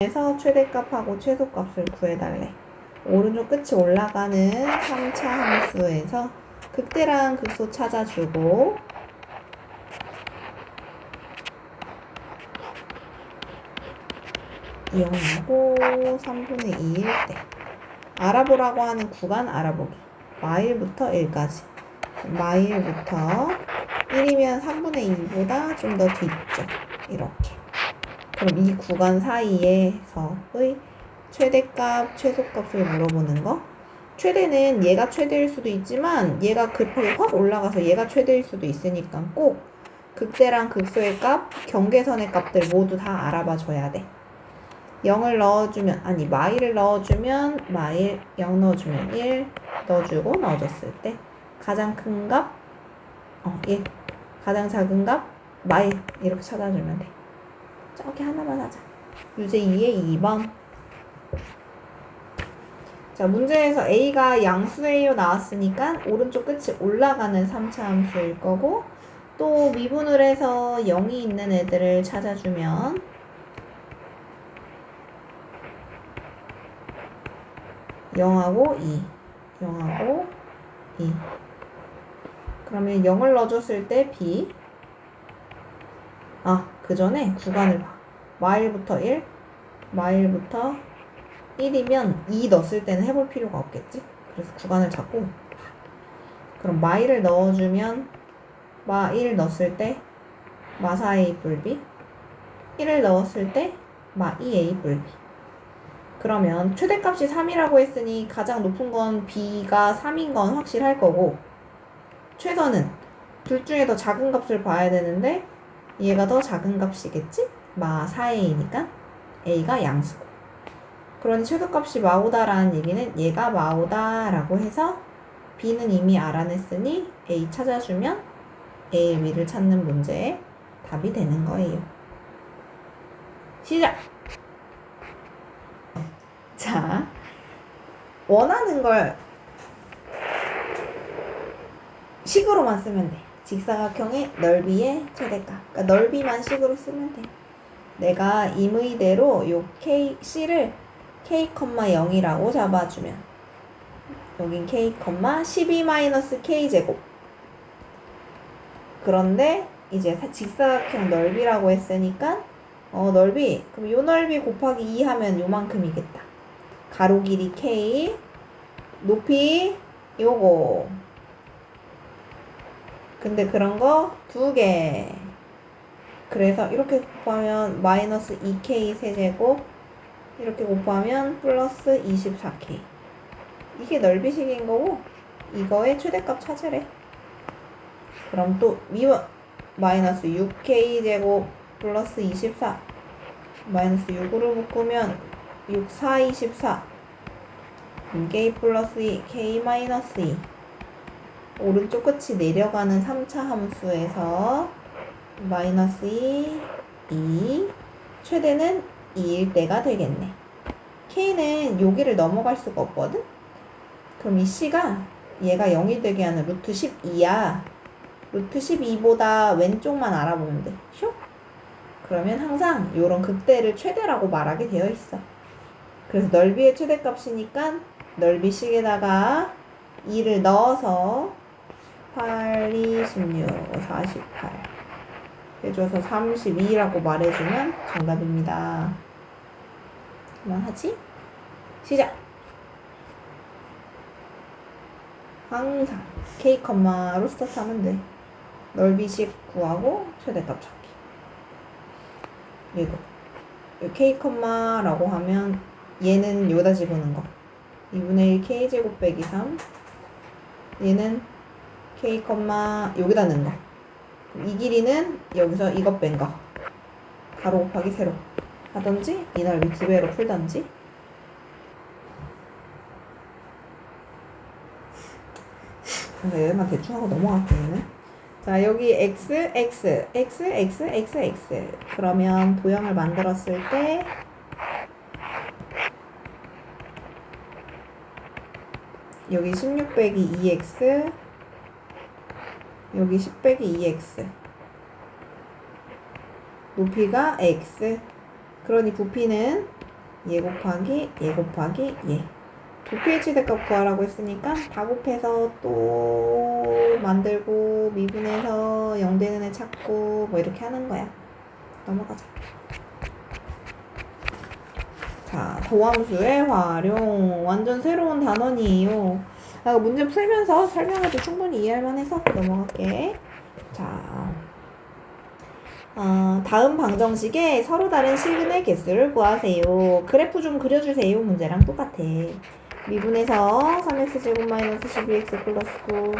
에서 최대값하고 최소값을 구해달래. 오른쪽 끝이 올라가는 3차 함수에서 극대랑 극소 찾아주고 이용하고 3분의 2일 때 알아보라고 하는 구간 알아보기. 마일부터 1까지. 마일부터 1이면 3분의 2보다 좀 더 뒤쪽. 이렇게 그럼 이 구간 사이에서의 최대값, 최소값을 물어보는 거. 최대는 얘가 최대일 수도 있지만 얘가 급하게 확 올라가서 얘가 최대일 수도 있으니까 꼭 극대랑 극소의 값, 경계선의 값들 모두 다 알아봐 줘야 돼. 0을 넣어주면, 아니, 마일을 넣어주면, 마일, 0 넣어주면 1, 넣어주고 넣어줬을 때, 가장 큰 값, 어, 1. 가장 작은 값, 마일. 이렇게 찾아주면 돼. 저기 하나만 하자. 유제 2의 2번. 자, 문제에서 A가 양수예요 나왔으니까 오른쪽 끝이 올라가는 3차 함수일 거고 또 미분을 해서 0이 있는 애들을 찾아주면 영하고 2, 0하고 2. 그러면 0을 넣어줬을 때 B. 아, 그 전에 구간을 봐. 마일부터 1, 마일부터 1이면 2 넣었을 때는 해볼 필요가 없겠지? 그래서 구간을 잡고 그럼 마일을 넣어주면 마 1 넣었을 때 마4a 불b 1을 넣었을 때 마2a 불b 그러면 최대값이 3이라고 했으니 가장 높은 건 b가 3인 건 확실할 거고 최선은 둘 중에 더 작은 값을 봐야 되는데 얘가 더 작은 값이겠지? 마 4a니까 a가 양수고 그러니 최소값이 마오다라는 얘기는 얘가 마오다라고 해서 B는 이미 알아냈으니 A 찾아주면 A의 위를 찾는 문제에 답이 되는 거예요. 시작! 자, 원하는 걸 식으로만 쓰면 돼. 직사각형의 넓이의 최대값. 그러니까 넓이만 식으로 쓰면 돼. 내가 임의대로 요 K, C를 k,0이라고 잡아주면 여긴 k, 12-k제곱 그런데 이제 사- 직사각형 넓이라고 했으니까 어 넓이 그럼 요 넓이 곱하기 2 하면 요만큼이겠다 가로 길이 k 높이 요거 근데 그런 거 두 개 그래서 이렇게 곱하면 마이너스 2k 세제곱 이렇게 곱하면 플러스 24k. 이게 넓이식인 거고, 이거의 최대값 찾으래. 그럼 또, 미원, 마이너스 6k 제곱 플러스 24. 마이너스 6으로 묶으면 6, 4, 24. k 플러스 2, k 마이너스 2. 오른쪽 끝이 내려가는 3차 함수에서 마이너스 2, 2. 최대는 2일 때가 되겠네. K는 여기를 넘어갈 수가 없거든? 그럼 이 C가 얘가 0이 되게 하는 루트 12야. 루트 12보다 왼쪽만 알아보면 돼. 슉! 그러면 항상 이런 극대를 최대라고 말하게 되어 있어. 그래서 넓이의 최대값이니까 넓이식에다가 2를 넣어서 8, 2, 16, 48 해줘서 32라고 말해주면 정답입니다. 그만하지? 시작! 항상 K, 로 스타트 하면 돼. 넓이식 구하고 최대값 찾기. 이거. K, 라고 하면 얘는 여기다 집어넣는 거. 2분의 1 K제곱 빼기 3. 얘는 K, 여기다 넣는 거. 이 길이는 여기서 이것 뺀 거. 가로 곱하기 세로. 하던지 이 넓이 두 배로 풀던지. 그래서 얘만 대충 하고 넘어갔겠네. 자, 여기 x, x, x, x, x, x. 그러면 도형을 만들었을 때 여기 16 빼기 2x 여기 10 빼기 2x 높이가 x 그러니 부피는 얘 곱하기 얘 곱하기 얘. 두 pH 대값 구하라고 했으니까 다 곱해서 또 만들고 미분해서 0 되는 애 찾고 뭐 이렇게 하는 거야. 넘어가자. 자, 도함수의 활용. 완전 새로운 단원이에요. 아, 문제 풀면서 설명해도 충분히 이해할 만해서 넘어갈게. 자, 어, 다음 방정식에 서로 다른 실근의 개수를 구하세요. 그래프 좀 그려주세요. 문제랑 똑같아. 미분해서 3x제곱 마이너스 12x 플러스 9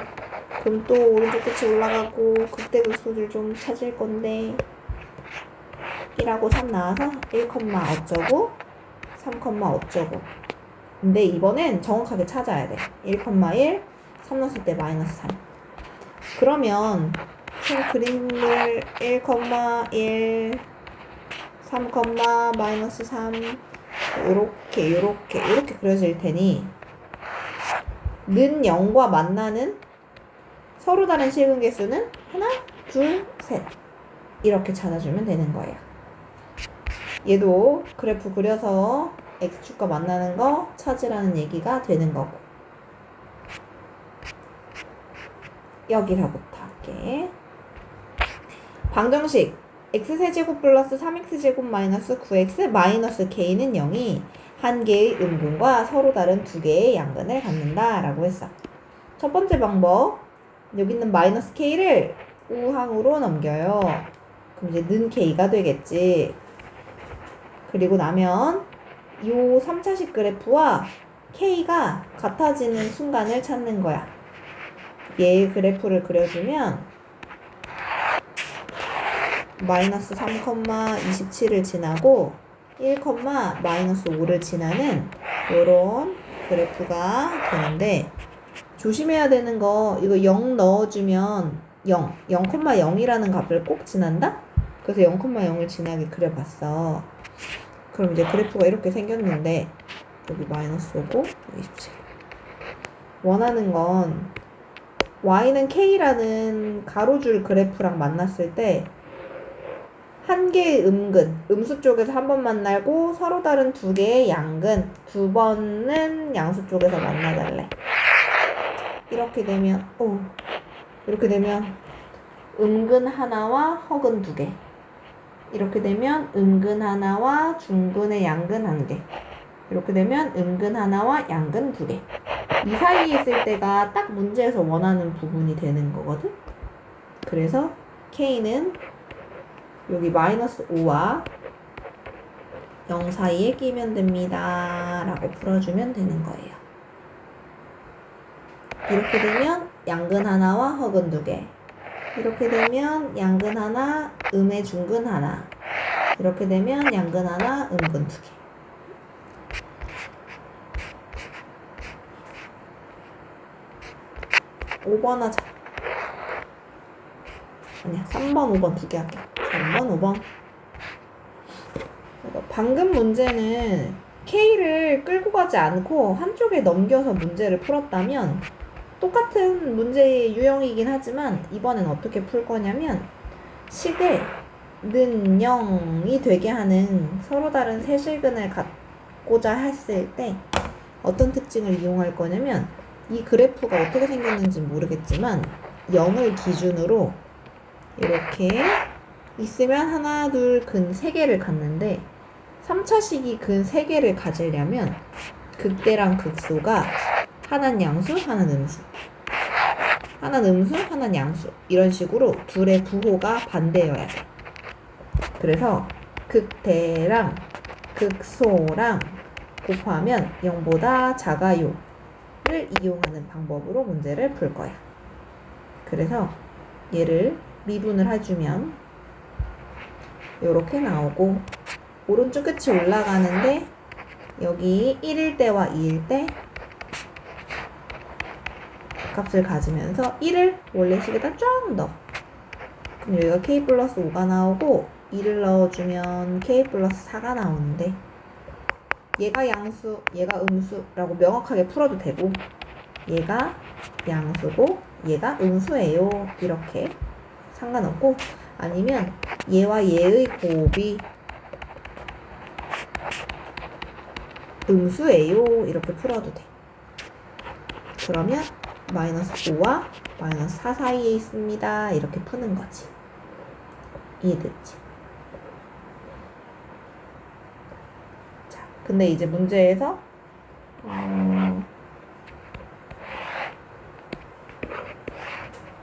그럼 또 오른쪽 끝이 올라가고 극대 극소를 좀 찾을 건데 1하고 3 나와서 1, 어쩌고 3, 어쩌고 근데 이번엔 정확하게 찾아야 돼. 1, 1 3 넣었을 때 마이너스 3 그러면 총 그림을 1, 1 3, 마이너스 3 요렇게 요렇게 요렇게 그려질 테니 는 0과 만나는 서로 다른 실근 개수는 하나, 둘, 셋. 이렇게 찾아주면 되는 거예요. 얘도 그래프 그려서 x축과 만나는 거 찾으라는 얘기가 되는 거고 여기서부터 할게. 방정식 x세제곱 플러스 3x제곱 마이너스 9x 마이너스 k는 0이 한 개의 음근과 서로 다른 두 개의 양근을 갖는다 라고 했어. 첫 번째 방법 여기 있는 마이너스 k를 우항으로 넘겨요. 그럼 이제 는 k가 되겠지. 그리고 나면 요 3차식 그래프와 k가 같아지는 순간을 찾는 거야. 얘 그래프를 그려주면 마이너스 3,27을 지나고 1, 마이너스 5를 지나는 요런 그래프가 되는데 조심해야 되는 거 이거 0 넣어주면 0, 0,0이라는 값을 꼭 지난다? 그래서 0,0을 지나게 그려봤어. 그럼 이제 그래프가 이렇게 생겼는데 여기 마이너스 5고 27. 원하는 건 y는 k라는 가로줄 그래프랑 만났을 때 한 개의 음근, 음수 쪽에서 한 번 만나고 서로 다른 두 개의 양근, 두 번은 양수 쪽에서 만나달래. 이렇게 되면, 오, 이렇게 되면 음근 하나와 허근 두 개. 이렇게 되면 음근 하나와 중근의 양근 한 개. 이렇게 되면 음근 하나와 양근 두 개. 이 사이에 있을 때가 딱 문제에서 원하는 부분이 되는 거거든. 그래서 K는 여기 마이너스 5와 0 사이에 끼면 됩니다. 라고 풀어주면 되는 거예요. 이렇게 되면 양근 하나와 허근 두 개. 이렇게 되면 양근 하나, 음의 중근 하나. 이렇게 되면 양근 하나, 음근 두 개. (5번) 하자 아니야 3번 5번 두 개 할게 3번 5번 방금 문제는 K를 끌고 가지 않고 한쪽에 넘겨서 문제를 풀었다면 똑같은 문제의 유형이긴 하지만 이번엔 어떻게 풀 거냐면 식을 는 0이 되게 하는 서로 다른 세실근을 갖고자 했을 때 어떤 특징을 이용할 거냐면 이 그래프가 어떻게 생겼는지 모르겠지만 0을 기준으로 이렇게 있으면 하나, 둘, 근 3개를 갖는데 3차식이 근 3개를 가지려면 극대랑 극소가 하나는 양수, 하나는 음수. 하나는 음수, 하나는 양수. 이런 식으로 둘의 부호가 반대여야 돼. 그래서 극대랑 극소랑 곱하면 0보다 작아요를 이용하는 방법으로 문제를 풀 거야. 그래서 얘를 미분을 해주면 이렇게 나오고 오른쪽 끝이 올라가는데 여기 1일 때와 2일 때 값을 가지면서 1을 원래 식에다 쫙 넣어. 그럼 여기가 k 플러스 5가 나오고 2를 넣어주면 k 플러스 4가 나오는데 얘가 양수, 얘가 음수라고 명확하게 풀어도 되고 얘가 양수고 얘가 음수예요. 이렇게 상관없고 아니면 얘와 얘의 곱이 음수예요. 이렇게 풀어도 돼. 그러면 마이너스 5와 마이너스 4 사이에 있습니다. 이렇게 푸는 거지. 이해됐지? 자, 근데 이제 문제에서 어,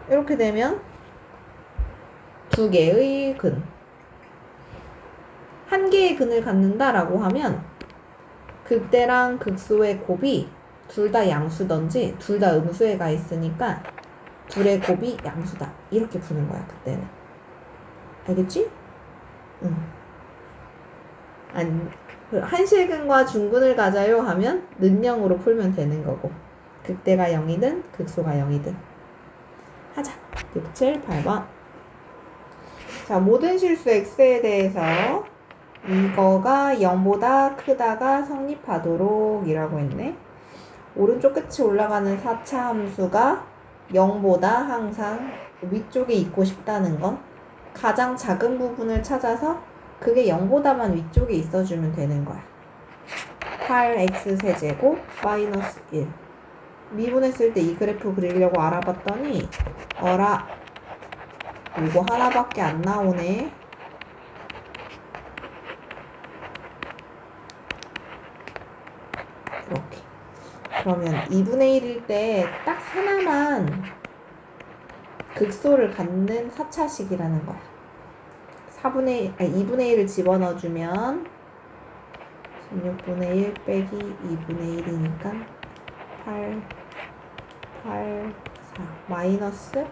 이렇게 되면 두 개의 근. 한 개의 근을 갖는다라고 하면 극대랑 극소의 곱이 둘 다 양수던지 둘 다 음수에 가 있으니까 둘의 곱이 양수다. 이렇게 푸는 거야, 그때는. 알겠지? 응. 그 한실근과 중근을 가자요 하면 는영으로 풀면 되는 거고 극대가 0이든 극소가 0이든 하자. 6, 7, 8번. 자, 모든 실수 x에 대해서 이거가 0보다 크다가 성립하도록 이라고 했네. 오른쪽 끝이 올라가는 4차 함수가 0보다 항상 위쪽에 있고 싶다는 건 가장 작은 부분을 찾아서 그게 0보다만 위쪽에 있어주면 되는 거야. 8x 세제곱 마이너스 1 미분했을 때 이 그래프 그리려고 알아봤더니 어라 이거 하나밖에 안 나오네 이렇게 그러면 2분의 1일 때 딱 하나만 극소를 갖는 4차식이라는 거야. 4분의 아니 2분의 1을 집어넣어주면 16분의 1 빼기 2분의 1이니까 8 8 4 마이너스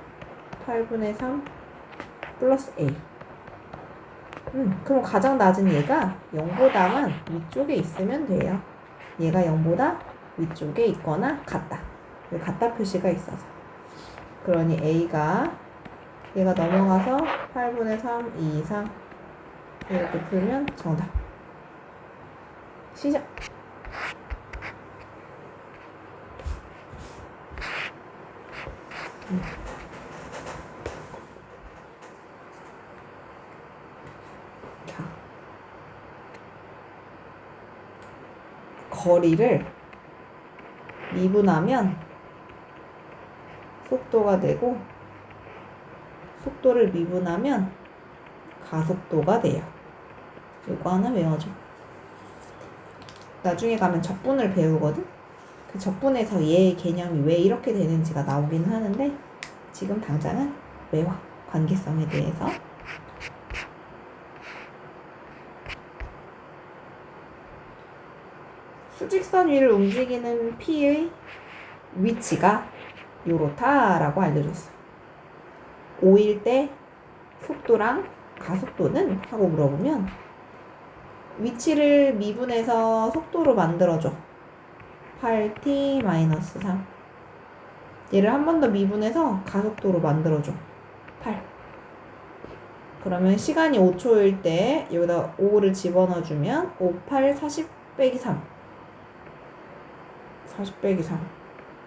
8분의 3 플러스 A. 음, 그럼 가장 낮은 얘가 0보다만 위쪽에 있으면 돼요. 얘가 0보다 위쪽에 있거나 같다 여기 같다 표시가 있어서 그러니 A가 얘가 넘어가서 8분의 3, 2 이상 이렇게 풀면 정답 시작 음. 자. 거리를 미분하면 속도가 되고 속도를 미분하면 가속도가 돼요. 이거 하나 외워줘. 나중에 가면 적분을 배우거든? 그 적분에서 얘의 개념이 왜 이렇게 되는지가 나오긴 하는데 지금 당장은 외워. 관계성에 대해서. 수직선 위를 움직이는 P의 위치가 요렇다라고 알려줬어. 5일 때 속도랑 가속도는 하고 물어보면 위치를 미분해서 속도로 만들어줘. 8t-3 얘를 한 번 더 미분해서 가속도로 만들어줘. 8 그러면 시간이 5초일 때 여기다 5를 집어넣어주면 5, 8, 40 빼기 3 40 빼기 3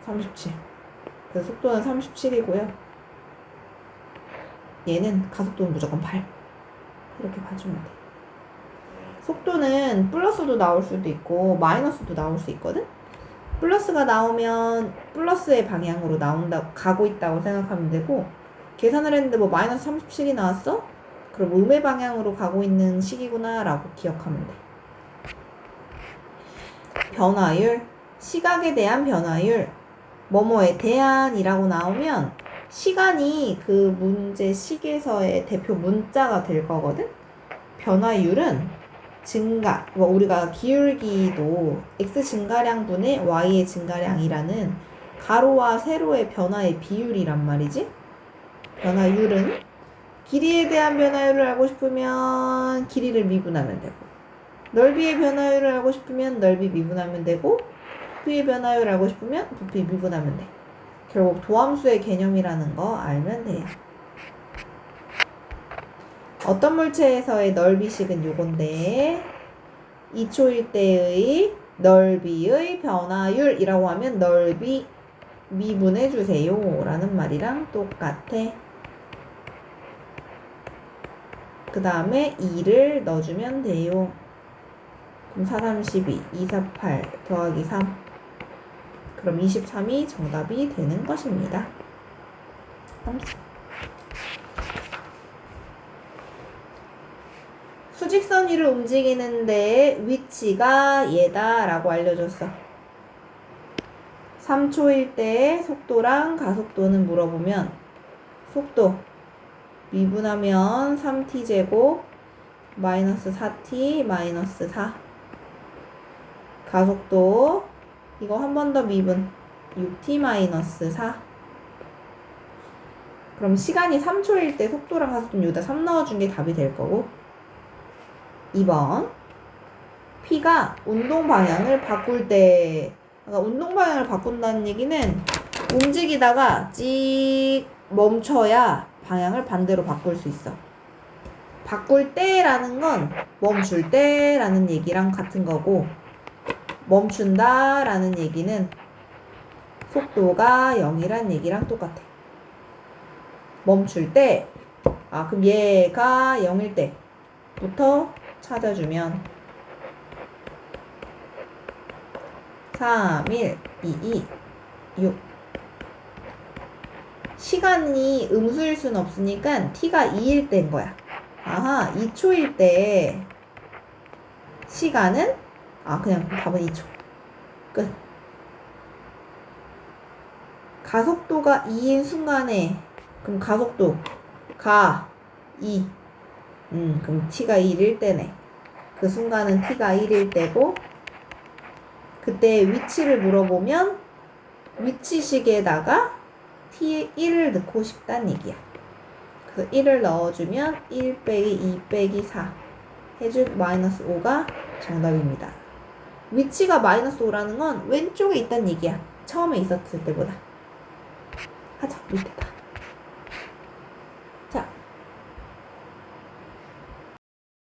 37 그래서 속도는 37이고요. 얘는 가속도는 무조건 8 이렇게 봐주면 돼. 속도는 플러스도 나올 수도 있고 마이너스도 나올 수 있거든. 플러스가 나오면 플러스의 방향으로 나온다 가고 있다고 생각하면 되고 계산을 했는데 뭐 마이너스 37이 나왔어? 그럼 음의 방향으로 가고 있는 시기구나 라고 기억하면 돼. 변화율, 시각에 대한 변화율, 뭐뭐에 대한이라고 나오면 시간이 그 문제 식에서의 대표 문자가 될 거거든. 변화율은 증가, 뭐 우리가 기울기도 x 증가량 분의 y의 증가량이라는 가로와 세로의 변화의 비율이란 말이지. 변화율은 길이에 대한 변화율을 알고 싶으면 길이를 미분하면 되고 넓이의 변화율을 알고 싶으면 넓이 미분하면 되고 부피의 변화율을 알고 싶으면 부피 미분하면 돼. 결국 도함수의 개념이라는 거 알면 돼요. 어떤 물체에서의 넓이식은 요건데 2초일 때의 넓이의 변화율이라고 하면 넓이 미분해 주세요 라는 말이랑 똑같아. 그 다음에 2를 넣어주면 돼요. 그럼 4, 3, 12, 2, 4, 8 더하기 3. 그럼 23이 정답이 되는 것입니다. 30. 수직선 위를 움직이는데 위치가 얘다라고 알려줬어. 3초일 때 속도랑 가속도는 물어보면 속도 미분하면 3t제곱 마이너스 4t 마이너스 4 가속도 이거 한 번 더 미분. 6t 마이너스 4 그럼 시간이 3초일 때 속도랑 가속도는 여기다 3 넣어준 게 답이 될 거고. 2번 P가 운동 방향을 바꿀 때 그러니까 운동 방향을 바꾼다는 얘기는 움직이다가 찍 멈춰야 방향을 반대로 바꿀 수 있어. 바꿀 때라는 건 멈출 때라는 얘기랑 같은 거고 멈춘다 라는 얘기는 속도가 0이란 얘기랑 똑같아. 멈출 때, 아, 그럼 얘가 0일 때부터 찾아주면 3, 1, 2, 2, 6 시간이 음수일 수는 없으니까 t가 2일 때인 거야. 아하, 2초일 때 시간은 아 그냥 답은 2초. 끝. 가속도가 2인 순간에 그럼 가속도 가 2. 음, 그럼 t가 1일 때네. 그 순간은 t가 1일 때고 그때 위치를 물어보면 위치식에다가 t에 1을 넣고 싶다는 얘기야. 그래서 1을 넣어주면 1 빼기 2 빼기 4 해줄 마이너스 5가 정답입니다. 위치가 마이너스 5라는 건 왼쪽에 있다는 얘기야. 처음에 있었을 때보다. 하자, 밑에다. 자,